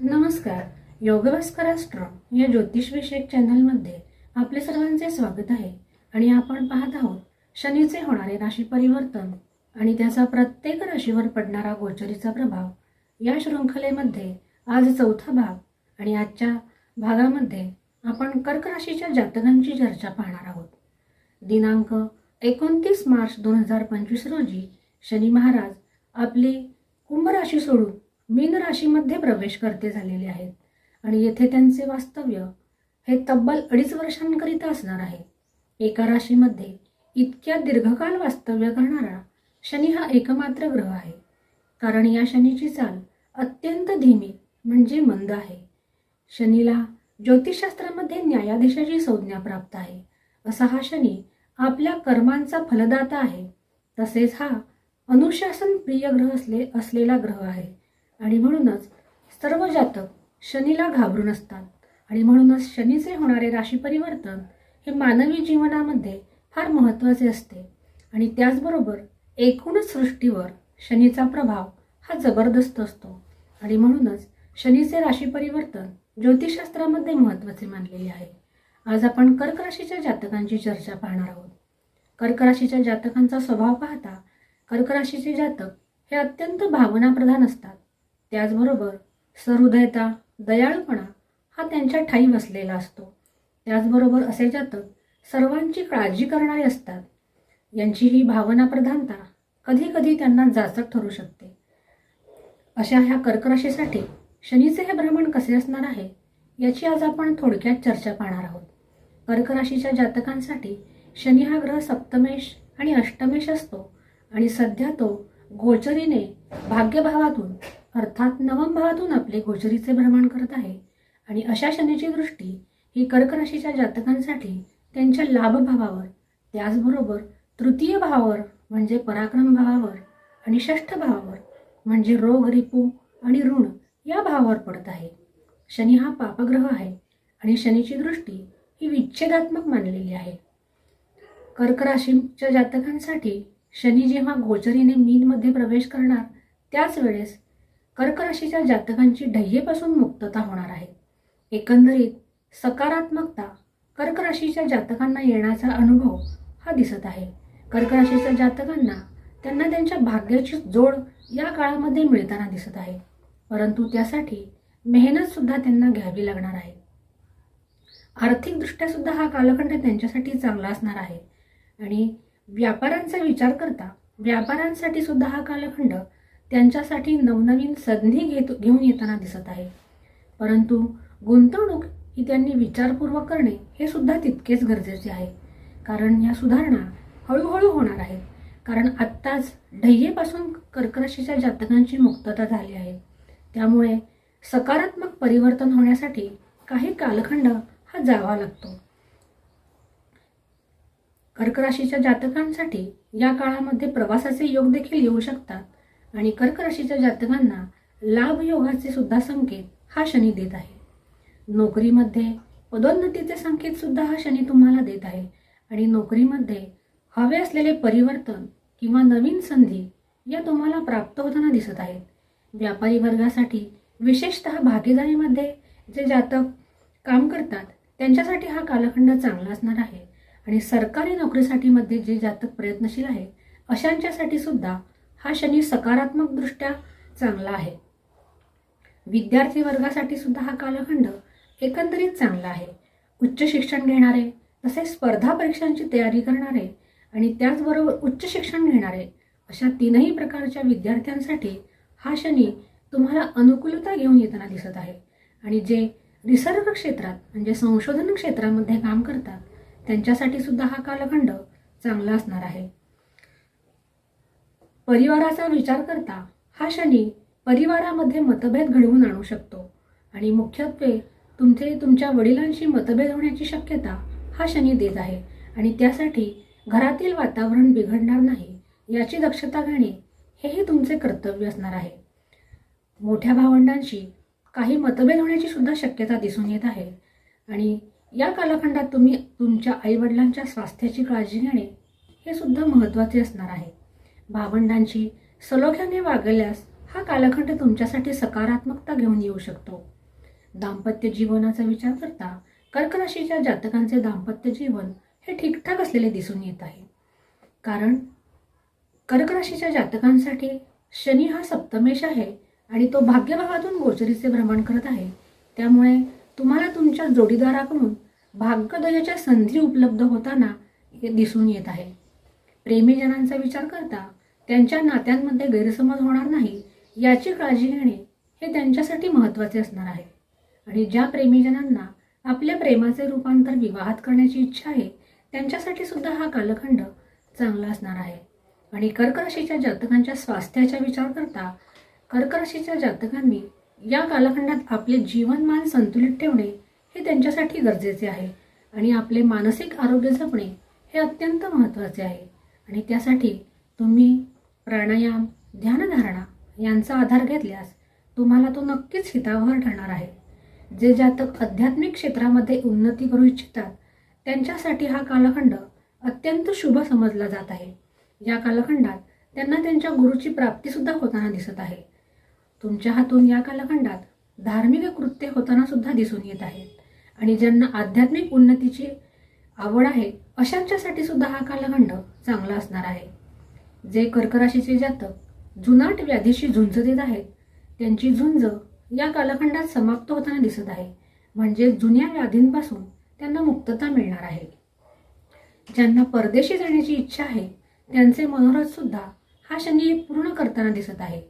नमस्कार. योगभास्कराष्ट्र या ज्योतिषविषयक चॅनलमध्ये आपले सर्वांचे स्वागत आहे आणि आपण पाहत आहोत शनीचे होणारे राशी परिवर्तन आणि त्याचा प्रत्येक राशीवर पडणारा गोचरीचा प्रभाव या शृंखलेमध्ये आज चौथा भाग आणि आजच्या भागामध्ये आपण कर्क राशीच्या जातकांची चर्चा पाहणार आहोत. दिनांक एकोणतीस मार्च दोन हजार पंचवीस रोजी शनी महाराज आपली कुंभ राशी सोडून मीन राशीमध्ये प्रवेश करते झालेले आहेत. आणि येथे त्यांचे वास्तव्य हे तब्बल अडीच वर्षांकरिता असणार आहे. एका राशीमध्ये इतक्या दीर्घकाळ वास्तव्य करणारा शनी हा एकमात्र ग्रह आहे. कारण या शनीची चाल अत्यंत धीमी म्हणजे मंद आहे. शनीला ज्योतिषशास्त्रामध्ये न्यायाधीशाची संज्ञा प्राप्त आहे. असा हा शनी आपल्या कर्मांचा फलदाता आहे. तसेच हा अनुशासन प्रिय ग्रह असले असलेला ग्रह आहे. आणि म्हणूनच सर्व जातक शनीला घाबरून असतात. आणि म्हणूनच शनीचे होणारे राशी परिवर्तन हे मानवी जीवनामध्ये फार महत्त्वाचे असते. आणि त्याचबरोबर एकूणच सृष्टीवर शनीचा प्रभाव हा जबरदस्त असतो. आणि म्हणूनच शनीचे राशी परिवर्तन ज्योतिषशास्त्रामध्ये महत्त्वाचे मानलेले आहे. आज आपण कर्क राशीच्या जातकांची चर्चा पाहणार आहोत. कर्क राशीच्या जातकांचा स्वभाव पाहता कर्क राशीचे जातक हे अत्यंत भावनाप्रधान असतात. त्याचबरोबर सहृदयता दयाळूपणा हा त्यांच्या ठाई बसलेला असतो. त्याचबरोबर असे जातक सर्वांची काळजी करणारे असतात. यांची ही भावनाप्रधानता कधी कधी त्यांना जाचक ठरू शकते. अशा ह्या कर्कराशीसाठी शनीचे हे भ्रमण कसे असणार आहे याची आज आपण थोडक्यात चर्चा पाहणार आहोत. कर्कराशीच्या जातकांसाठी शनी हा ग्रह सप्तमेश आणि अष्टमेश असतो आणि सध्या तो गोचरीने भाग्यभावातून अर्थात नवम भावातून आपले गोचरीचे भ्रमण करत आहे. आणि अशा शनीची दृष्टी ही कर्क राशीच्या जातकांसाठी त्यांच्या लाभभावावर त्याचबरोबर तृतीय भावावर म्हणजे पराक्रम भावावर आणि षष्ठ भावावर म्हणजे रोग रिपू आणि ऋण या भावावर पडत आहे. शनी हा पापग्रह आहे आणि शनीची दृष्टी ही विच्छेदात्मक मानलेली आहे. कर्क राशीच्या जातकांसाठी शनी जेव्हा गोचरीने मीनमध्ये प्रवेश करणार त्याच वेळेस कर्क राशीच्या जातकांची ढय्येपासून मुक्तता होणार आहे. एकंदरीत सकारात्मकता कर्क राशीच्या जातकांना येण्याचा अनुभव हा दिसत आहे. कर्क राशीच्या जातकांना त्यांना त्यांच्या भाग्याची जोड या काळामध्ये मिळताना दिसत आहे. परंतु त्यासाठी मेहनतसुद्धा त्यांना घ्यावी लागणार आहे. आर्थिकदृष्ट्या सुद्धा हा कालखंड त्यांच्यासाठी चांगला असणार आहे. आणि व्यापाऱ्यांचा विचार करता व्यापाऱ्यांसाठी सुद्धा हा कालखंड त्यांच्यासाठी नवनवीन संधी घेत घेऊन येताना दिसत आहे. परंतु गुंतवणूक ही त्यांनी विचारपूर्वक करणे हे सुद्धा तितकेच गरजेचे आहे. कारण या सुधारणा हळूहळू होणार आहेत. कारण आत्ताच ढय्येपासून कर्कराशीच्या जातकांची मुक्तता झाली आहे. त्यामुळे सकारात्मक परिवर्तन होण्यासाठी काही कालखंड हा जावा लागतो. कर्कराशीच्या जातकांसाठी या काळामध्ये प्रवासाचे योग देखील येऊ शकतात. आणि कर्क राशीच्या जातकांना लाभ योगाचे सुद्धा संकेत हा शनी देत आहे. नोकरीमध्ये पदोन्नतीचे संकेत सुद्धा हा शनी तुम्हाला देत आहे. आणि नोकरीमध्ये हवे असलेले परिवर्तन किंवा नवीन संधी या तुम्हाला प्राप्त होताना दिसत आहेत. व्यापारी वर्गासाठी विशेषत भागीदारीमध्ये जे जातक काम करतात त्यांच्यासाठी हा कालखंड चांगला असणार आहे. आणि सरकारी नोकरीसाठी मध्ये जे जातक प्रयत्नशील आहे अशांच्यासाठी सुद्धा हा शनी सकारात्मकदृष्ट्या चांगला आहे. विद्यार्थी वर्गासाठी सुद्धा हा कालखंड एकंदरीत चांगला आहे. उच्च शिक्षण घेणारे तसेच स्पर्धा परीक्षांची तयारी करणारे आणि त्याचबरोबर उच्च शिक्षण घेणारे अशा तीनही प्रकारच्या विद्यार्थ्यांसाठी हा शनी तुम्हाला अनुकूलता घेऊन येताना दिसत आहे. आणि जे रिसर्च क्षेत्रात म्हणजे संशोधन क्षेत्रामध्ये काम करतात त्यांच्यासाठी सुद्धा हा कालखंड चांगला असणार आहे. परिवाराचा विचार करता हा शनी परिवारामध्ये मतभेद घडवून आणू शकतो. आणि मुख्यत्वे तुमचे तुमच्या वडिलांशी मतभेद होण्याची शक्यता हा शनी देत आहे. आणि त्यासाठी घरातील वातावरण बिघडणार नाही याची दक्षता घेणे हेही तुमचे कर्तव्य असणार आहे. मोठ्या भावंडांशी काही मतभेद होण्याची सुद्धा शक्यता दिसून येत आहे. आणि या कालखंडात तुम्ही तुमच्या आईवडिलांच्या स्वास्थ्याची काळजी घेणे हे सुद्धा महत्त्वाचे असणार आहे. भावंडांशी सलोख्याने वागल्यास हा कालखंड तुमच्यासाठी सकारात्मकता घेऊन येऊ शकतो. दाम्पत्य जीवनाचा विचार करता कर्कराशीच्या जातकांचे दाम्पत्य जीवन हे ठीकठाक असलेले दिसून येत आहे. कारण कर्कराशीच्या जातकांसाठी शनी हा सप्तमेश आहे आणि तो भाग्यभावातून गोचरीचे भ्रमण करत आहे. त्यामुळे तुम्हाला तुमच्या जोडीदाराकडून भाग्योदयाच्या संधी उपलब्ध होताना हे दिसून येत आहे. प्रेमीजनांचा विचार करता त्यांच्या नात्यांमध्ये गैरसमज होणार नाही याची काळजी घेणे हे त्यांच्यासाठी महत्त्वाचे असणार आहे. आणि ज्या प्रेमीजनांना आपल्या प्रेमाचे रूपांतर विवाहात करण्याची इच्छा आहे त्यांच्यासाठी सुद्धा हा कालखंड चांगला असणार आहे. आणि कर्कराशीच्या जातकांच्या स्वास्थ्याचा विचार करता कर्कराशीच्या जातकांनी या कालखंडात आपले जीवनमान संतुलित ठेवणे हे त्यांच्यासाठी गरजेचे आहे. आणि आपले मानसिक आरोग्य जपणे हे अत्यंत महत्त्वाचे आहे. आणि त्यासाठी तुम्ही प्राणायाम ध्यानधारणा यांचा आधार घेतल्यास तुम्हाला तो नक्कीच हितावह ठरणार आहे. जे जातक आध्यात्मिक क्षेत्रामध्ये उन्नती करू इच्छितात त्यांच्यासाठी हा कालखंड अत्यंत शुभ समजला जात आहे. या कालखंडात त्यांना त्यांच्या गुरुची प्राप्तीसुद्धा होताना दिसत आहे. तुमच्या हातून या कालखंडात धार्मिक कृत्य होताना सुद्धा दिसून येत आहेत. आणि ज्यांना आध्यात्मिक उन्नतीची आवड आहे अशांच्यासाठी सुद्धा हा कालखंड चांगला असणार आहे. जे कर्कराशीचे जातक जुनाट व्याधीशी झुंज देत आहेत त्यांची झुंज या कालखंडात समाप्त होताना दिसत आहे. म्हणजे जुन्या व्याधींपासून त्यांना मुक्तता मिळणार आहे. ज्यांना परदेशी जाण्याची इच्छा आहे त्यांचे मनोरथ सुद्धा हा शनी पूर्ण करताना दिसत आहे.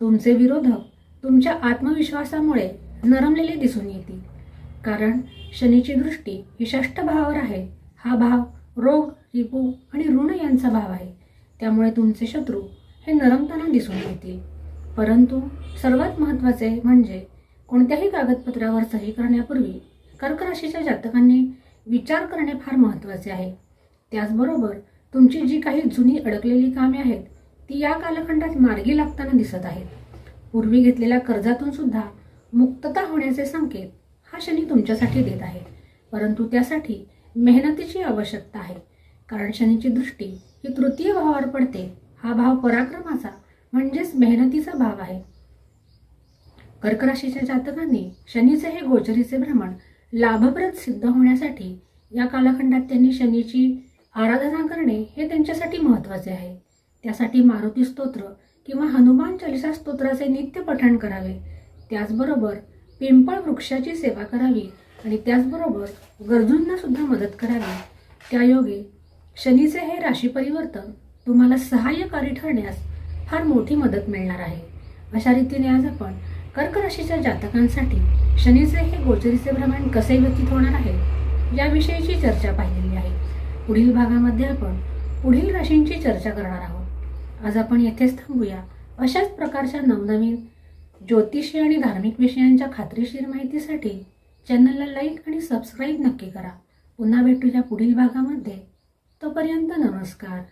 तुमचे विरोधक तुमच्या आत्मविश्वासामुळे नरमलेले दिसून येतील. कारण शनीची दृष्टी ही षष्ठ भावावर आहे. हा भाव रोग रिपू आणि ऋण यांचा भाव आहे. त्यामुळे तुमचे शत्रू हे नरमताना दिसून येतील. परंतु सर्वात महत्त्वाचे म्हणजे कोणत्याही कागदपत्रावर सही करण्यापूर्वी कर्कराशीच्या जातकांनी विचार करणे फार महत्त्वाचे आहे. त्याचबरोबर तुमची जी काही जुनी अडकलेली कामे आहेत ती या कालखंडात मार्गी लागताना दिसत आहेत. पूर्वी घेतलेल्या कर्जातून सुद्धा मुक्तता होण्याचे संकेत हा शनी तुमच्यासाठी देत आहे. परंतु त्यासाठी मेहनतीची आवश्यकता आहे. कारण शनीची दृष्टी ही तृतीय भावावर पडते. हा भाव पराक्रमाचा म्हणजेच मेहनतीचा भाव आहे. कर्क राशीच्या जातकांनी शनीचे हे गोचरीचे भ्रमण लाभप्रद सिद्ध होण्यासाठी या कालखंडात त्यांनी शनीची आराधना करणे हे त्यांच्यासाठी महत्त्वाचे आहे. त्यासाठी मारुती स्तोत्र किंवा हनुमान चालिसा स्तोत्राचे नित्य पठण करावे. त्याचबरोबर पिंपळ वृक्षाची सेवा करावी आणि त्याचबरोबर गरजूंना सुद्धा मदत करावी. त्यायोगे शनीचे हे राशी परिवर्तन तुम्हाला सहाय्यकारी ठरण्यास फार मोठी मदत मिळणार आहे. अशा रीतीने आज आपण कर्क राशीच्या जातकांसाठी शनीचे हे गोचरीचे भ्रमण कसे व्यतीत होणार आहे याविषयीची चर्चा पाहिलेली आहे. पुढील भागामध्ये आपण पुढील राशींची चर्चा करणार आहोत. आज आपण येथेच थांबूया. अशाच प्रकारच्या नवनवीन ज्योतिषी आणि धार्मिक विषयांच्या खात्रीशीर माहितीसाठी चॅनलला लाईक आणि सबस्क्राईब नक्की करा. पुन्हा भेटूया पुढील भागामध्ये. तोपर्यंत नमस्कार.